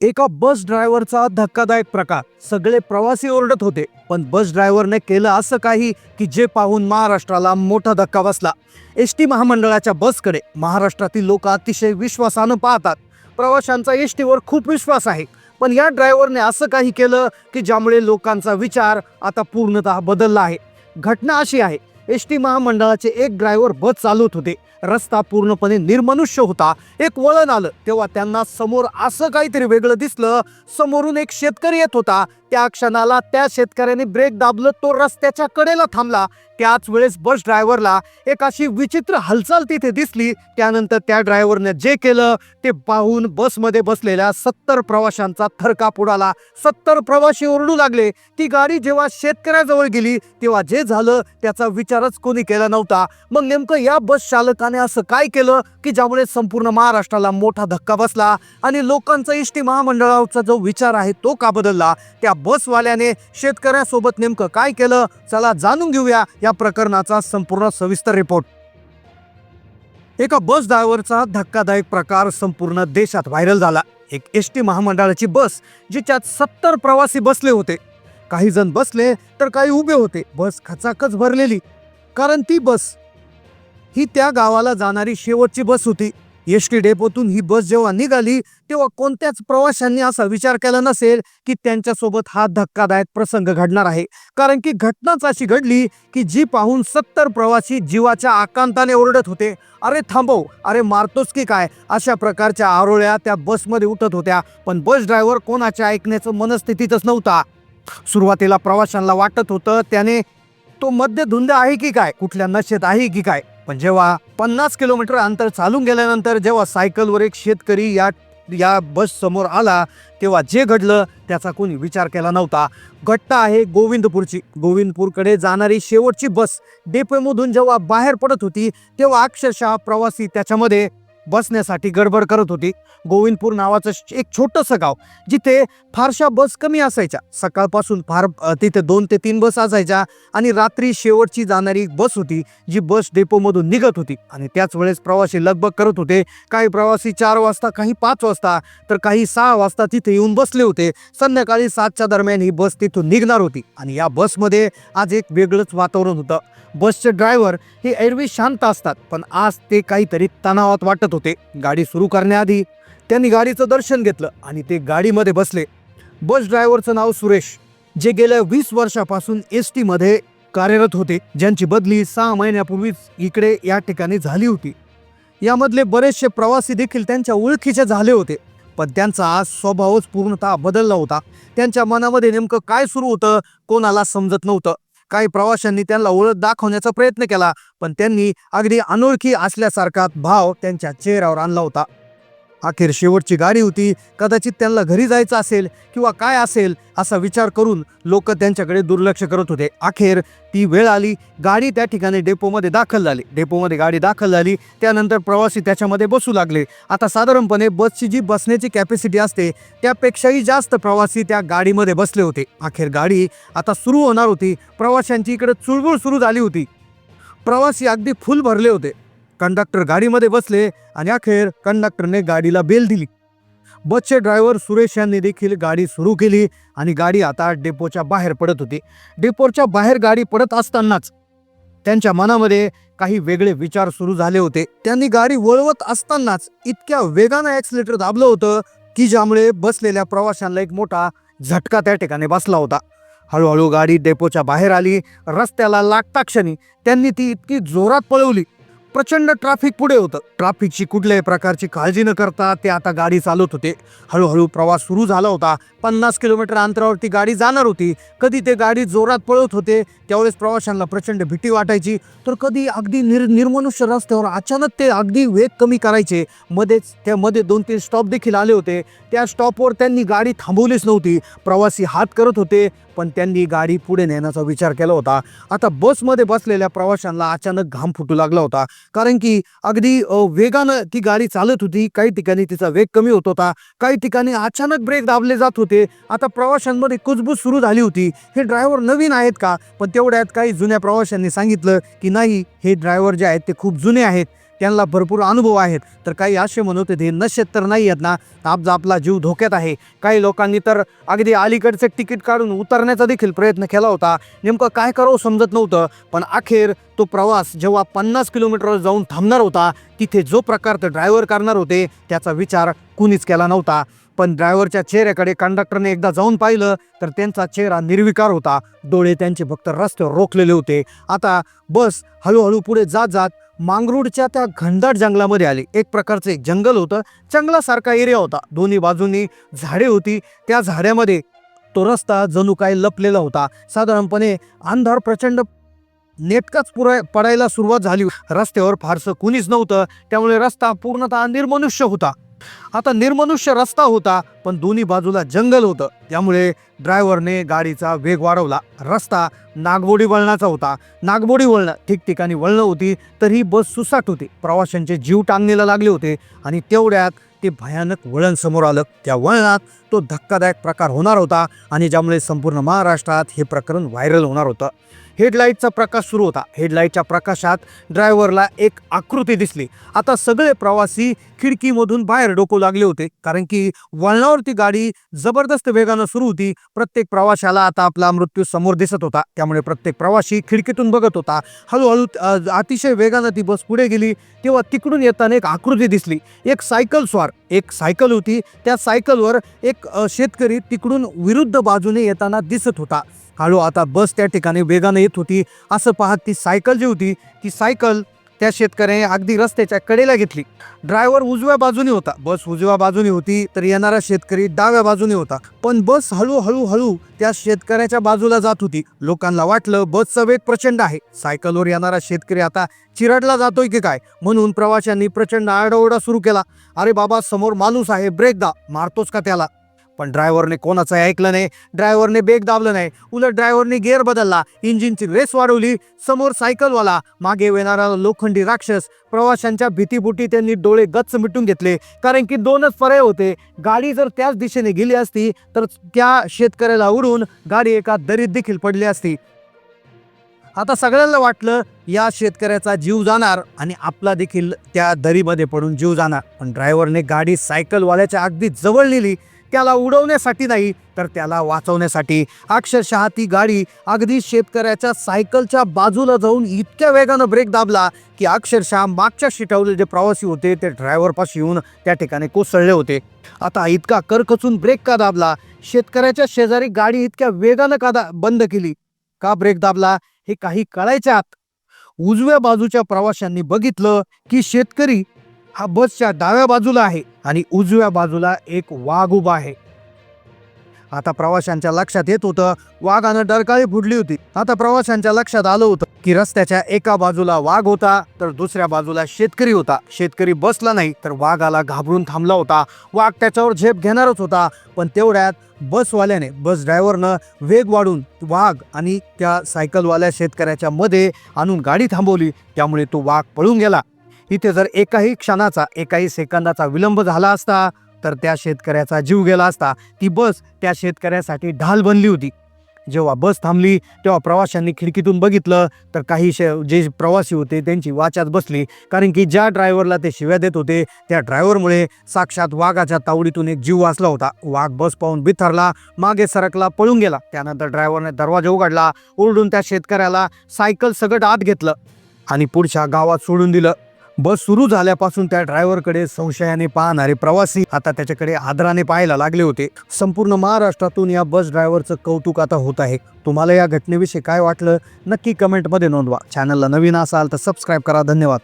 एका बस ड्रायव्हरचा धक्कादायक प्रकार. सगळे प्रवासी ओरडत होते पण बस ड्रायव्हरने केलं असं काही की जे पाहून महाराष्ट्राला मोठा धक्का बसला. एस टी महामंडळाच्या बसकडे महाराष्ट्रातील लोक अतिशय विश्वासानं पाहतात. प्रवाशांचा एस टीवर खूप विश्वास आहे पण या ड्रायव्हरने असं काही केलं की ज्यामुळे लोकांचा विचार आता पूर्णतः बदलला आहे. घटना अशी आहे एस टी महामंडळाचे एक ड्रायव्हर बस चालवत होते. रस्ता पूर्णपणे निर्मनुष्य होता. एक वळण आलं. तेव्हा त्यांना समोर असं काहीतरी वेगळं दिसलं. समोरून एक शेतकरी येत होता. त्या क्षणाला त्या शेतकऱ्याने ब्रेक दाबलं तो रस्त्याच्या कडेला थांबला. त्याच वेळेस बस ड्रायव्हरला एक अशी विचित्र हालचाल तिथे दिसली. त्यानंतर त्या ड्रायव्हरने जे केलं ते पाहून बसमध्ये बसलेल्या सत्तर प्रवाशांचा थरकाप उडाला. सत्तर प्रवासी ओरडू लागले. ती गाडी जेव्हा शेतकऱ्याजवळ गेली तेव्हा जे झालं त्याचा विचारच कोणी केला नव्हता. मग नेमकं या बस चालकाने असं काय केलं की ज्यामुळे संपूर्ण महाराष्ट्राला मोठा धक्का बसला आणि लोकांचा इष्टी टी महामंडळाचा जो विचार आहे तो का बदलला? त्या बसवाल्याने शेतकऱ्यासोबत नेमकं काय केलं? चला जाणून घेऊया या प्रकरणाचा संपूर्ण सविस्तर रिपोर्ट एका बस ड्रायव्हरचा धक्कादायक प्रकार संपूर्ण देशात व्हायरल झाला. एक एस टी महामंडळाची बस जिच्यात सत्तर प्रवासी बसले होते. काही जण बसले तर काही उभे होते. बस खचाखच भरलेली. कारण ती बस ही त्या गावाला जाणारी शेवटची बस होती. एस टी डेपोतून ही बस जेव्हा निघाली तेव्हा कोणत्याच प्रवाशांनी असा विचार केला नसेल की त्यांच्यासोबत हा धक्कादायक प्रसंग घडणार आहे. कारण की घटनाच अशी घडली की जी पाहून सत्तर प्रवासी जीवाच्या आकांताने ओरडत होते. अरे थांबव अरे मारतोस की काय? अशा प्रकारच्या आरोळ्या त्या बसमध्ये उठत होत्या. पण बस ड्रायव्हर कोणाच्या ऐकण्याचं मनस्थितीतच नव्हता. सुरुवातीला प्रवाशांना वाटत होतं त्याने तो मध्यधुंद आहे की काय? कुठल्या नशेत आहे की काय? पण जेव्हा पन्नास किलोमीटर अंतर चालून गेल्यानंतर जेव्हा सायकलवर एक शेतकरी या या बस समोर आला तेव्हा जे घडलं त्याचा कोणी विचार केला नव्हता. घटना आहे गोविंदपूरची. गोविंदपूरकडे जाणारी शेवटची बस डेपोमधून जेव्हा बाहेर पडत होती तेव्हा अक्षरशः प्रवासी त्याच्यामध्ये बसण्यासाठी गडबड करत होती. गोविंदपूर नावाचं एक छोटंसं गाव जिथे फारशा बस कमी असायच्या. सकाळपासून फार तिथे दोन ते तीन बस असायच्या आणि रात्री शेवटची जाणारी एक बस होती जी बस डेपोमधून निघत होती. आणि त्याच वेळेस प्रवासी लगबग करत होते. काही प्रवासी चार वाजता काही पाच वाजता तर काही सहा वाजता तिथे येऊन बसले होते. संध्याकाळी सातच्या दरम्यान ही बस तिथून निघणार होती. आणि या बसमध्ये आज एक वेगळंच वातावरण होतं. बसचे ड्रायव्हर हे एरवी शांत असतात पण आज ते काहीतरी तणावात वाटत होते. होते. गाडी सुरू करण्याआधी त्यांनी गाडीचं दर्शन घेतलं आणि ते गाडीमध्ये बसले. बस ड्रायव्हरचं नाव सुरेश जे गेल्या वीस वर्षापासून एस टीमध्ये कार्यरत होते. ज्यांची बदली सहा महिन्यापूर्वीच इकडे या ठिकाणी झाली होती. यामधले बरेचसे प्रवासी देखील त्यांच्या ओळखीचे झाले होते. पण त्यांचा आज स्वभावच पूर्णतः बदलला होता. त्यांच्या मनामध्ये नेमकं काय सुरू होतं कोणाला समजत नव्हतं. काही प्रवाशांनी त्यांना ओळख दाखवण्याचा प्रयत्न केला पण त्यांनी अगदी अनोळखी असल्यासारखा भाव त्यांच्या चेहऱ्यावर आणला होता. अखेर शेवटची गाडी होती. कदाचित त्यांना घरी जायचं असेल किंवा काय असेल असा विचार करून लोक त्यांच्याकडे दुर्लक्ष करत होते. अखेर ती वेळ आली. गाडी त्या ठिकाणी डेपोमध्ये दाखल झाली. डेपोमध्ये गाडी दाखल झाली. त्यानंतर प्रवासी त्याच्यामध्ये बसू लागले. आता साधारणपणे बसची जी बसण्याची कॅपॅसिटी असते त्यापेक्षाही जास्त प्रवासी त्या गाडीमध्ये बसले होते. अखेर गाडी आता सुरू होणार होती. प्रवाशांची इकडे चुळबुळ सुरू झाली होती. प्रवासी अगदी फुल भरले होते. कंडक्टर गाडीमध्ये बसले आणि अखेर कंडक्टरने गाडीला बेल दिली. बसचे ड्रायव्हर सुरेश यांनी देखील गाडी सुरू केली आणि गाडी आता डेपोच्या बाहेर पडत होती. डेपोच्या बाहेर गाडी पडत असतानाच त्यांच्या मनामध्ये काही वेगळे विचार सुरू झाले होते. त्यांनी गाडी वळवत असतानाच इतक्या वेगानं ॲक्सिलेटर दाबलं होतं की ज्यामुळे बसलेल्या प्रवाशांना एक मोठा झटका त्या ठिकाणी बसला होता. हळूहळू गाडी डेपोच्या बाहेर आली. रस्त्याला लागता क्षणी त्यांनी ती इतकी जोरात पळवली. प्रचंड ट्रॅफिक पुढे होतं. ट्रॅफिकची कुठल्याही प्रकारची काळजी न करता ते आता गाडी चालवत होते. हळूहळू प्रवास सुरू झाला होता. पन्नास किलोमीटर अंतरावरती गाडी जाणार होती. कधी ते गाडी जोरात पळत होते त्यावेळेस प्रवाशांना प्रचंड भीती वाटायची. तर कधी अगदी निर निर्मनुष्य रस्त्यावर अचानक ते अगदी वेग कमी करायचे. मध्येच त्यामध्ये दोन तीन स्टॉप देखील आले होते. त्या स्टॉपवर त्यांनी गाडी थांबवलीच नव्हती. प्रवासी हात करत होते. पण त्यांनी गाडी पुढे नेण्याचा विचार केला होता. आता बसमध्ये बसलेल्या प्रवाशांना अचानक घाम फुटू लागला होता. कारण की अगदी वेगानं ती गाडी चालत होती. काही ठिकाणी तिचा वेग कमी होत होता. काही ठिकाणी अचानक ब्रेक दाबले जात होते. आता प्रवाशांमध्ये कुजबूज सुरू झाली होती. हे ड्रायव्हर नवीन आहेत का? पण तेवढ्यात काही जुन्या प्रवाशांनी सांगितलं की नाही हे ड्रायव्हर जे आहेत ते खूप जुने आहेत. त्यांना भरपूर अनुभव आहेत. तर काही असे म्हणत होते नशेत तर नाही आहेत ना. आपला आपला जीव धोक्यात आहे. काही लोकांनी तर अगदी अलीकडचं तिकीट काढून उतरण्याचा देखील प्रयत्न केला होता. नेमकं काय करावं समजत नव्हतं. पण अखेर तो प्रवास जेव्हा पन्नास किलोमीटरवर जाऊन थांबणार होता तिथे जो प्रकार ते ड्रायव्हर करणार होते त्याचा विचार कुणीच केला नव्हता. पण ड्रायव्हरच्या चेहऱ्याकडे कंडक्टरने एकदा जाऊन पाहिलं तर त्यांचा चेहरा निर्विकार होता. डोळे त्यांचे फक्त रस्त्यावर रोखलेले होते. आता बस हळूहळू पुढे जात जात मांगरूडच्या त्या घनदाट जंगलामध्ये आले. एक प्रकारचं एक जंगल होतं. जंगलासारखा एरिया होता. दोन्ही बाजूंनी झाडे होती. त्या झाड्यामध्ये तो रस्ता जणू काय लपलेला होता. साधारणपणे अंधार प्रचंड नेटकाच पुराय पडायला सुरुवात झाली. रस्त्यावर फारसं कुणीच नव्हतं. त्यामुळे रस्ता पूर्णतः निर्मनुष्य होता. आता निर्मनुष्य रस्ता होता पण दोन्ही बाजूला जंगल होतं. त्यामुळे ड्रायव्हरने गाडीचा वेग वाढवला. रस्ता नागबोडी वळणाचा होता. नागबोडी वळणं ठिकठिकाणी वळणं होती तर ही बस सुसाट होती. प्रवाशांचे जीव टांगणीला लागले होते आणि तेवढ्यात ते भयानक वळण समोर आलं. त्या वळणात तो धक्कादायक प्रकार होणार होता आणि ज्यामुळे संपूर्ण महाराष्ट्रात हे प्रकरण व्हायरल होणार होतं. हेडलाईटचा प्रकाश सुरू होता. हेडलाईटच्या प्रकाशात ड्रायव्हरला एक आकृती दिसली. आता सगळे प्रवासी खिडकीमधून बाहेर डोकू लागले होते. कारण की वळणावरती गाडी जबरदस्त वेगानं सुरू होती. प्रत्येक प्रवाशाला आता आपला मृत्यू समोर दिसत होता. त्यामुळे प्रत्येक प्रवासी खिडकीतून बघत होता. हळूहळू अतिशय वेगानं ती बस पुढे गेली. तेव्हा तिकडून येताना एक आकृती दिसली. एक सायकल स्वार. एक सायकल होती. त्या सायकलवर एक शेतकरी तिकडून विरुद्ध बाजूने येताना दिसत होता. हळू आता बस त्या ठिकाणी वेगानं येत होती. असं पाहत ती सायकल जी होती ती सायकल त्या शेतकऱ्याने अगदी रस्त्याच्या कडेला घेतली. ड्रायव्हर उजव्या बाजूने होता. बस उजव्या बाजूने होती तर येणारा शेतकरी डाव्या बाजूने होता. पण बस हळूहळू हळू हळू त्या शेतकऱ्याच्या बाजूला जात होती. लोकांना वाटलं बसचा वेग प्रचंड आहे. सायकलवर येणारा शेतकरी आता चिरडला जातोय की काय? म्हणून प्रवाशांनी प्रचंड आरडाओरडा सुरू केला. अरे बाबा समोर माणूस आहे ब्रेक दा. मारतोच का त्याला? पण ड्रायव्हरने कोणाचं ऐकलं नाही ड्रायव्हरने ब्रेक दाबलं नाही. उलट ड्रायव्हरने गेअर बदलला इंजिनची रेस वाढवली समोर सायकलवाला. मागे येणारा लोखंडी राक्षस प्रवाशांच्या भीतीपुटी त्यांनी डोळे गच्च मिटून घेतले. कारण की दोनच पर्याय होते. गाडी जर त्याच दिशेने गेली असती तर त्या शेतकऱ्याला उडून गाडी एका दरीत देखील पडली असती. आता सगळ्यांना वाटलं या शेतकऱ्याचा जीव जाणार आणि आपला देखील त्या दरीमध्ये पडून जीव जाणार. पण ड्रायव्हरने गाडी सायकलवाल्याच्या अगदी जवळ नेली. त्याला उडवण्यासाठी नाही तर त्याला वाचवण्यासाठी. अक्षरशः ती गाडी अगदी शेतकऱ्याच्या सायकलच्या बाजूला जाऊन इतक्या वेगानं ब्रेक दाबला की अक्षरशः मागच्या शिटावले जे प्रवासी होते ते ड्रायव्हरपाशी येऊन त्या ठिकाणी कोसळले होते. आता इतका करकचून ब्रेक का दाबला? शेतकऱ्याच्या शेजारी गाडी इतक्या वेगानं का दा बंद केली? का ब्रेक दाबला? हे काही कळायच्या आत उजव्या बाजूच्या प्रवाशांनी बघितलं की शेतकरी हा बसच्या डाव्या बाजूला आहे. आणि उजव्या बाजूला एक वाघ उभा आहे. आता प्रवाशांच्या लक्षात येत होतं वाघानं डरकाळी फुडली होती. आता प्रवाशांच्या लक्षात आलं होतं की रस्त्याच्या एका बाजूला वाघ होता तर दुसऱ्या बाजूला शेतकरी होता. शेतकरी बसला नाही तर वाघाला घाबरून थांबला होता. वाघ त्याच्यावर झेप घेणारच होता पण तेवढ्यात बसवाल्याने बस ड्रायव्हरनं वेग वाढून वाघ आणि त्या सायकलवाल्या शेतकऱ्याच्या मध्ये आणून गाडी थांबवली. त्यामुळे तो वाघ पळून गेला. इथे जर एकाही क्षणाचा एकाही सेकंदाचा विलंब झाला असता तर त्या शेतकऱ्याचा जीव गेला असता. ती बस त्या शेतकऱ्यासाठी ढाल बनली होती. जेव्हा बस थांबली तेव्हा प्रवाशांनी खिडकीतून बघितलं तर काही शे जे प्रवासी होते त्यांची वाचात बसली. कारण की ज्या ड्रायव्हरला ते शिव्या देत होते त्या ड्रायव्हरमुळे साक्षात वाघाच्या तावडीतून एक जीव वाचला होता. वाघ बस पाहून बिथरला मागे सरकला पळून गेला. त्यानंतर ड्रायव्हरने दरवाजा उघडला ओरडून त्या शेतकऱ्याला सायकल सगट आत घेतलं आणि पुढच्या गावात सोडून दिलं. बस सुरू झाल्यापासून त्या ड्रायव्हरकडे संशयाने पाहणारे प्रवासी आता त्याच्याकडे आदराने पाहायला लागले होते. संपूर्ण महाराष्ट्रातून या बस ड्रायव्हरचं कौतुक आता होत आहे. तुम्हाला या घटनेविषयी काय वाटलं नक्की कमेंटमध्ये नोंदवा. चॅनलला नवीन असाल तर सबस्क्राईब करा. धन्यवाद.